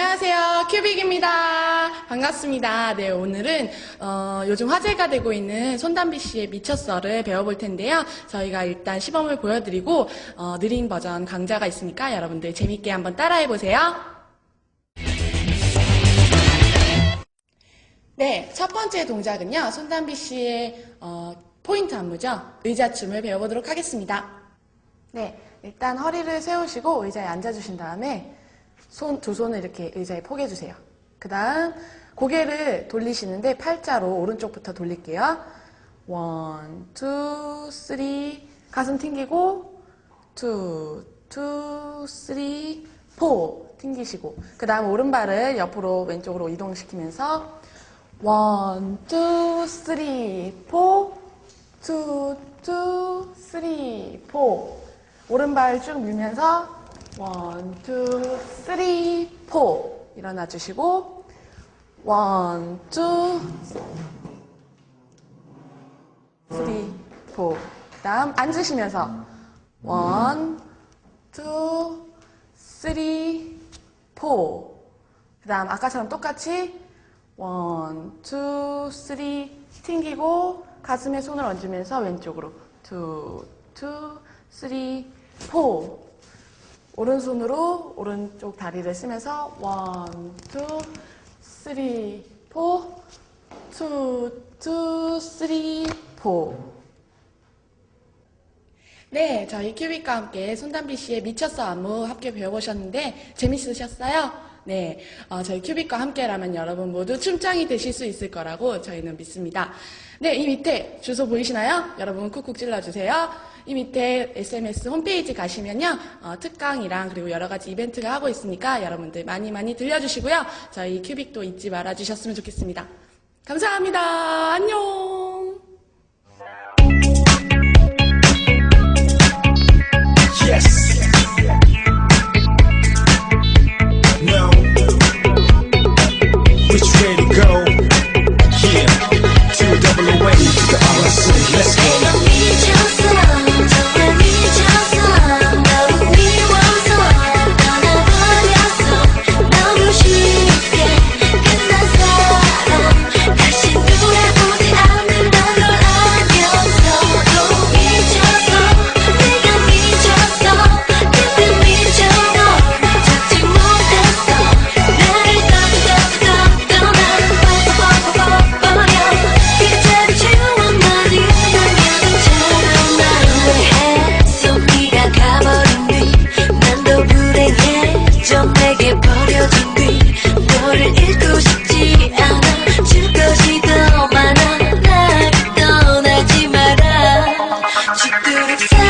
안녕하세요. 큐빅입니다. 반갑습니다. 네, 오늘은 어, 요즘 화제가 되고 있는 손담비 씨의 미쳤어를 배워볼 텐데요. 저희가 일단 시범을 보여드리고 어, 느린 버전 강좌가 있으니까 여러분들 재밌게 한번 따라해보세요. 네, 첫 번째 동작은요. 손담비 씨의 어, 포인트 안무죠. 의자춤을 배워보도록 하겠습니다. 네, 일단 허리를 세우시고 의자에 앉아주신 다음에 손, 두 손을 이렇게 의자에 포개주세요. 그 다음 고개를 돌리시는데 팔자로 오른쪽부터 돌릴게요. 원, 투, 쓰리. 가슴 튕기고, 투, 투, 쓰리, 포. 튕기시고. 그 다음 오른발을 옆으로 왼쪽으로 이동시키면서 원, 투, 쓰리, 포. 투, 투, 쓰리, 포. 오른발 쭉 밀면서 원, 투, 쓰리, 포. 일어나 주시고, 원, 투, 쓰리, 포. 그 다음 앉으시면서, 원, 투, 쓰리, 포. 그 다음 아까처럼 똑같이, 원, 투, 쓰리, 튕기고, 가슴에 손을 얹으면서 왼쪽으로, 투, 투, 쓰리, 포. 오른손으로 오른쪽 다리를 쓰면서 원, 투, 쓰리, 포, 투, 투, 쓰리, 포. 네, 저희 큐빅과 함께 손담비 씨의 미쳤어 안무 함께 배워보셨는데 재밌으셨어요? 네, 어, 저희 큐빅과 함께라면 여러분 모두 춤장이 되실 수 있을 거라고 저희는 믿습니다. 네, 이 밑에 주소 보이시나요? 여러분 쿡쿡 찔러주세요. 이 밑에 SMS 홈페이지 가시면요, 어, 특강이랑 그리고 여러 가지 이벤트가 하고 있으니까 여러분들 많이 많이 들려주시고요. 저희 큐빅도 잊지 말아주셨으면 좋겠습니다. 감사합니다. 안녕! I'll